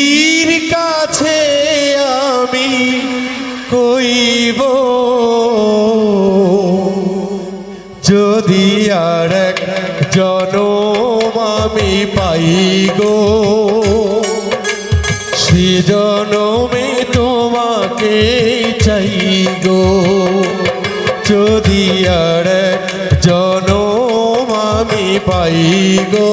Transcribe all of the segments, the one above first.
বিধির কাছে আমি কইব, যদি আর এক জনম আমি পাই গো, সে জনমে তোমাকে চাই গো। যদি আর এক জনম আমি পাই গো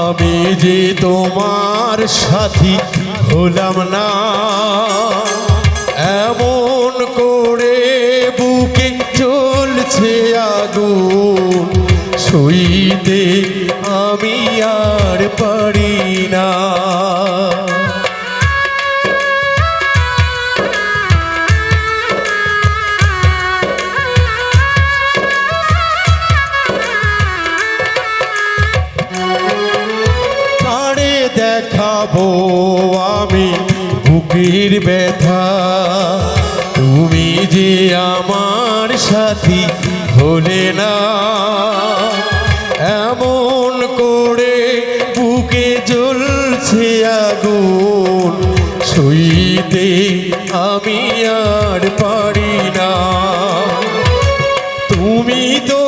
আমি যে তোমার সাথী হলাম না, এমন করে বুকে চলছে আগুন, সইতে আমি আর পারি না। বুকের ব্যথা। তুমি যে আমার সাথী হলে না, এমন করে বুকে জ্বলছে আগুন। সইতে আমি আর পারি না। তুমি তো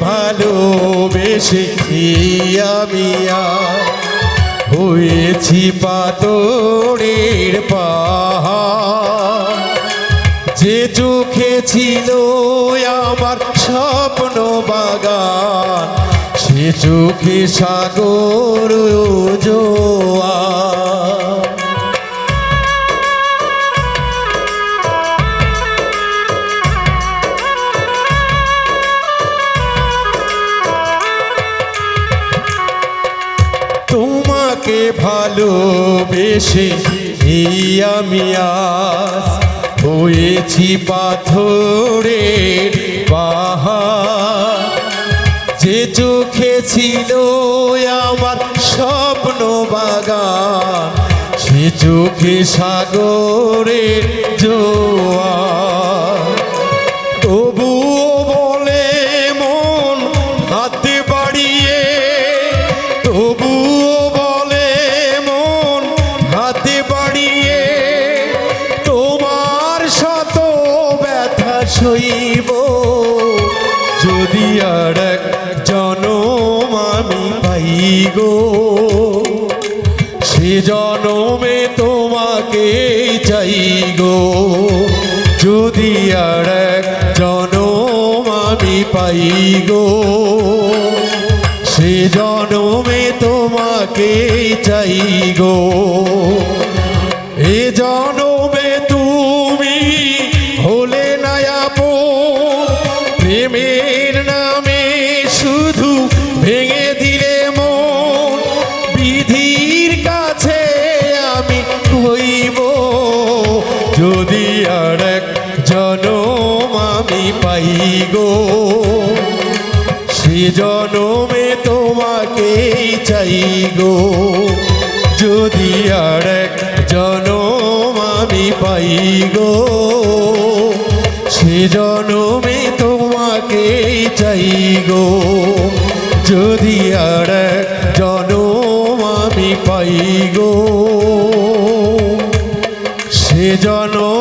ভালোবেসে আর হয়েছি পাতরের পাহাড়। যে চোখে ছিল আমার স্বপ্ন বাগান, সে চোখে সাগর জোয়া ভালোবেসে এই আমি আজ হয়েছি পাথরের যে চোখে ছিল আমার স্বপ্ন বাগান, সে চোখে সাগরের জোয়ার তবুও বলে মন হাতে বাড়িয়ে, তবুও গো, সে জনমে তোমাকে চাই গো। যদি আর এক জনম আমি পাই গো, সে জনমে তোমাকে চাই গো। এ জনমে তুমি হলে নায়াপো প্রেমের আর এক জনম আমি পাই গো। জনমে তোমাকে চাই গো। যদি আর এক জনম আমি পাই গো জনমে তোমাকে চাই গো। যদি আর এক জনম আমি পাই গো, সে জনমেই